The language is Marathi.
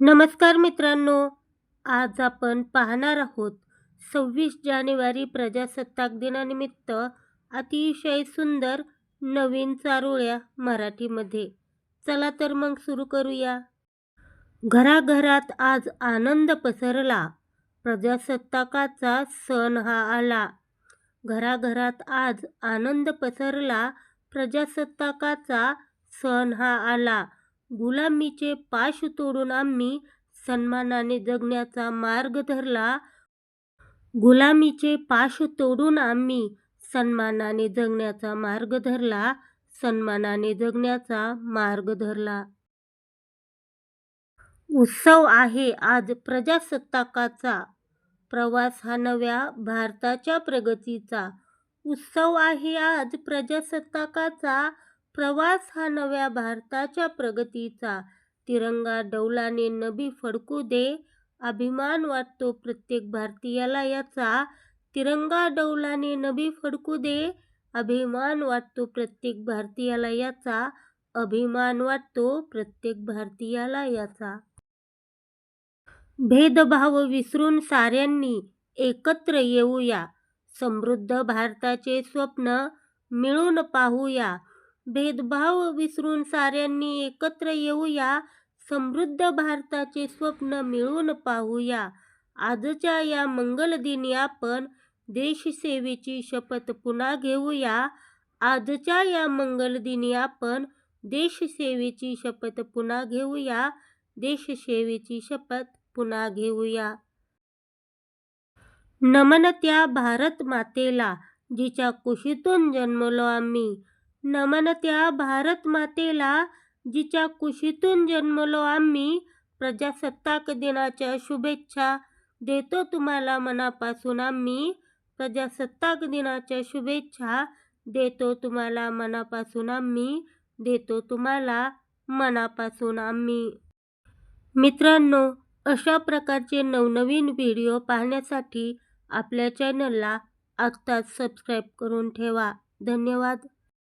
नमस्कार मित्रांनो आज आपण पाहणार आहोत सव्वीस जानेवारी प्रजासत्ताक दिनानिमित्त अतिशय सुंदर नवीन चारोळ्या मराठीमध्ये. चला तर मग सुरू करूया. घराघरात आज आनंद पसरला. प्रजासत्ताकाचा सण हा आला. घराघरात आज आनंद पसरला. प्रजासत्ताकाचा सण हा आला. गुलामीचे पाश तोडून आम्ही सन्मानाने जगण्याचा मार्ग धरला. गुलामीचे पाश तोडून आम्ही सन्मानाने जगण्याचा मार्ग धरला. सन्मानाने जगण्याचा मार्ग धरला. उत्सव आहे आज प्रजासत्ताकाचा. प्रवास हा नव्या भारताच्या प्रगतीचा. उत्सव आहे आज प्रजासत्ताकाचा. प्रवास हा नव्या भारताच्या प्रगतीचा तिरंगा डौलाने नबी फडकू दे अभिमान वाटतो प्रत्येक भारतीयाला याचा. तिरंगा डौलाने नबी फडकू दे अभिमान वाटतो प्रत्येक भारतीयाला याचा. अभिमान वाटतो प्रत्येक भारतीयाला याचा. भेदभाव विसरून साऱ्यांनी एकत्र येऊया. समृद्ध भारताचे स्वप्न मिळून पाहूया. भेदभाव विसरून साऱ्यांनी एकत्र येऊया समृद्ध भारताचे स्वप्न मिळून पाहूया. आजच्या या मंगलदिनी आपण देशसेवेची शपथ पुन्हा घेऊया. आजच्या या मंगलदिनी आपण देशसेवेची शपथ पुन्हा घेऊया. देशसेवेची शपथ पुन्हा घेऊया. नमन त्या भारत मातेला जिच्या कुशीतून जन्मलो आम्ही. नमन त्या भारत मातेला जिच्या कुशीतून जन्मलो आम्ही प्रजासत्ताक दिनाच्या शुभेच्छा देतो तुम्हाला मनापासून. आम्ही प्रजासत्ताक दिनाच्या शुभेच्छा देतो तुम्हाला मनापासून. आम्ही देतो तुम्हाला मनापासून. आम्ही मित्रांनो अशा प्रकारचे नवनवीन व्हिडिओ पाहण्यासाठी आपल्या चॅनलला आत्ताच सबस्क्राईब करून ठेवा. धन्यवाद.